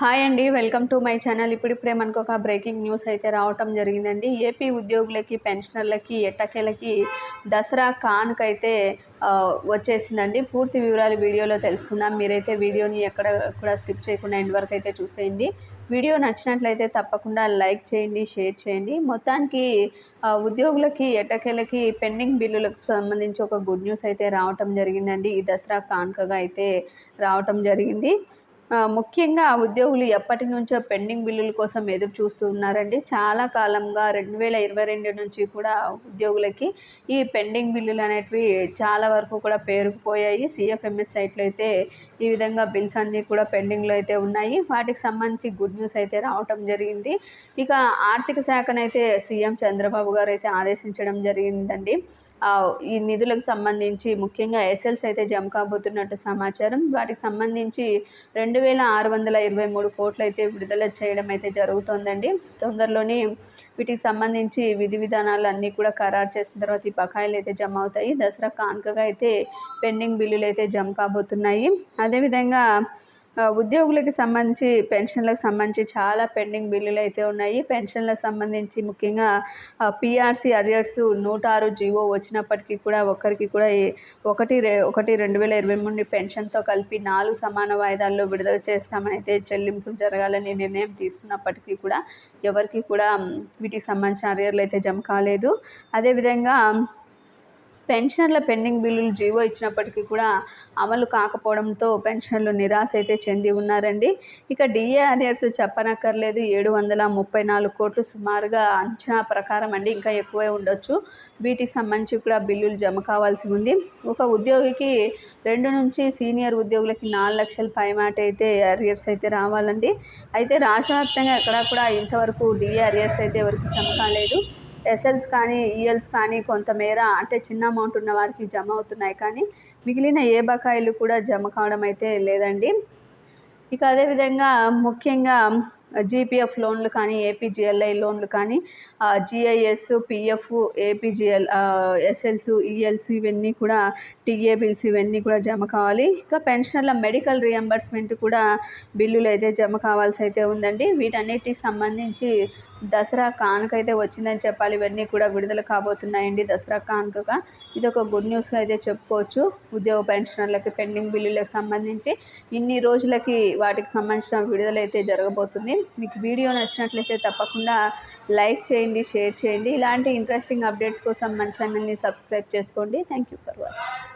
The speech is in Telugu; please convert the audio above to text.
హాయ్ అండి వెల్కమ్ టు మై ఛానల్. ఇప్పుడిప్పుడే మనకు ఒక బ్రేకింగ్ న్యూస్ అయితే రావటం జరిగిందండి. ఏపీ ఉద్యోగులకి పెన్షనర్లకి ఎట్టకేలకి దసరా కానుక అయితే వచ్చేసిందండి. పూర్తి వివరాలు వీడియోలో తెలుసుకుందాం. మీరైతే వీడియోని ఎక్కడ కూడా స్కిప్ చేయకుండా ఎండ్ వరకు అయితే చూసేయండి. వీడియో నచ్చినట్లయితే తప్పకుండా లైక్ చేయండి షేర్ చేయండి. మొత్తానికి ఉద్యోగులకి ఎట్టకేలకి పెండింగ్ బిల్లులకు సంబంధించి ఒక గుడ్ న్యూస్ అయితే రావటం జరిగిందండి. ఈ దసరా కానుకగా అయితే రావటం జరిగింది. ముఖ్యంగా ఉద్యోగులు ఎప్పటి నుంచో పెండింగ్ బిల్లుల కోసం ఎదురు చూస్తూ ఉన్నారండి. చాలా కాలంగా రెండు వేల ఇరవై రెండు నుంచి కూడా ఉద్యోగులకి ఈ పెండింగ్ బిల్లులు అనేటివి చాలా వరకు కూడా పేరుకుపోయాయి. సిఎఫ్ఎంఎస్ సైట్లో అయితే ఈ విధంగా బిల్స్ అన్నీ కూడా పెండింగ్లో అయితే ఉన్నాయి. వాటికి సంబంధించి గుడ్ న్యూస్ అయితే రావటం జరిగింది. ఇక ఆర్థిక శాఖనైతే సీఎం చంద్రబాబు గారు అయితే ఆదేశించడం జరిగిందండి. ఈ నిధులకు సంబంధించి ముఖ్యంగా ఎస్ఎల్స్ అయితే జమ కాబోతున్నట్టు సమాచారం. వాటికి సంబంధించి రెండు రెండు వేల ఆరు వందల ఇరవై మూడు కోట్లు అయితే విడుదల చేయడం అయితే జరుగుతోందండి. తొందరలోనే వీటికి సంబంధించి విధి విధానాలు అన్నీ కూడా ఖరారు చేసిన తర్వాత ఈ బకాయిలు అయితే జమ అవుతాయి దసరా కానుకగా అయితే పెండింగ్ బిల్లులు అయితే జమ కాబోతున్నాయి. అదేవిధంగా ఉద్యోగులకు సంబంధించి పెన్షన్లకు సంబంధించి చాలా పెండింగ్ బిల్లులు అయితే ఉన్నాయి. పెన్షన్లకు సంబంధించి ముఖ్యంగా పిఆర్సీ అరియర్స్ నూట ఆరు జీవో వచ్చినప్పటికీ కూడా ఒక్కరికి కూడా ఒకటి ఒకటి రెండు వేల ఇరవై మూడు పెన్షన్తో కలిపి నాలుగు సమాన వాయిదాల్లో విడుదల చేస్తామని అయితే చెల్లింపులు జరగాలని నిర్ణయం తీసుకున్నప్పటికీ కూడా ఎవరికి కూడా వీటికి సంబంధించిన అరియర్లు అయితే జమ కాలేదు. అదేవిధంగా పెన్షన్ల పెండింగ్ బిల్లులు జీవో ఇచ్చినప్పటికీ కూడా అమలు కాకపోవడంతో పెన్షన్లు నిరాశ అయితే చెంది ఉన్నారండి. ఇక డిఏ అరియర్స్ చెప్పనక్కర్లేదు. ఏడు వందల ముప్పై నాలుగు కోట్లు సుమారుగా అంచనా ప్రకారం అండి ఇంకా ఎక్కువే ఉండొచ్చు. వీటికి సంబంధించి కూడా బిల్లులు జమ కావాల్సి ఉంది. ఒక ఉద్యోగికి రెండు నుంచి సీనియర్ ఉద్యోగులకి నాలుగు లక్షల పైమాట అయితే అరియర్స్ అయితే రావాలండి. అయితే రాష్ట్ర వ్యాప్తంగా ఎక్కడా కూడా ఇంతవరకు డిఏ అరియర్స్ అయితే ఎవరికి జమ కాలేదు. ఎస్ఎల్స్ కానీ e ఈఎల్స్ కానీ కొంతమేర అంటే చిన్న అమౌంట్ ఉన్న వారికి జమ అవుతున్నాయి. కానీ మిగిలిన ఏ బకాయిలు కూడా జమ కావడం అయితే లేదండి. ఇక అదేవిధంగా ముఖ్యంగా జీపీఎఫ్ లోన్లు కానీ A P G L I లోన్లు కానీ G I S P F A P G L S Ls E Ls ఇవన్నీ కూడా టీఏ బిల్స్ ఇవన్నీ కూడా జమ కావాలి. ఇంకా పెన్షనర్ల మెడికల్ రియంబర్స్మెంట్ కూడా బిల్లులు అయితే జమ కావాల్సి అయితే ఉందండి. వీటన్నిటికి సంబంధించి దసరా కానుక అయితే వచ్చిందని చెప్పాలి. ఇవన్నీ కూడా విడుదల కాబోతున్నాయండి దసరా కానుకగా. ఇది ఒక గుడ్ న్యూస్గా అయితే చెప్పుకోవచ్చు. ఉద్యోగ పెన్షనర్లకి పెండింగ్ బిల్లులకు సంబంధించి ఇన్ని రోజులకి వాటికి సంబంధించిన విడుదల అయితే జరగబోతుంది. మీకు వీడియో నచ్చినట్లయితే తప్పకుండా లైక్ చేయండి షేర్ చేయండి. ఇలాంటి ఇంట్రెస్టింగ్ అప్డేట్స్ కోసం మన ఛానల్ని సబ్స్క్రైబ్ చేసుకోండి. Thank you for watching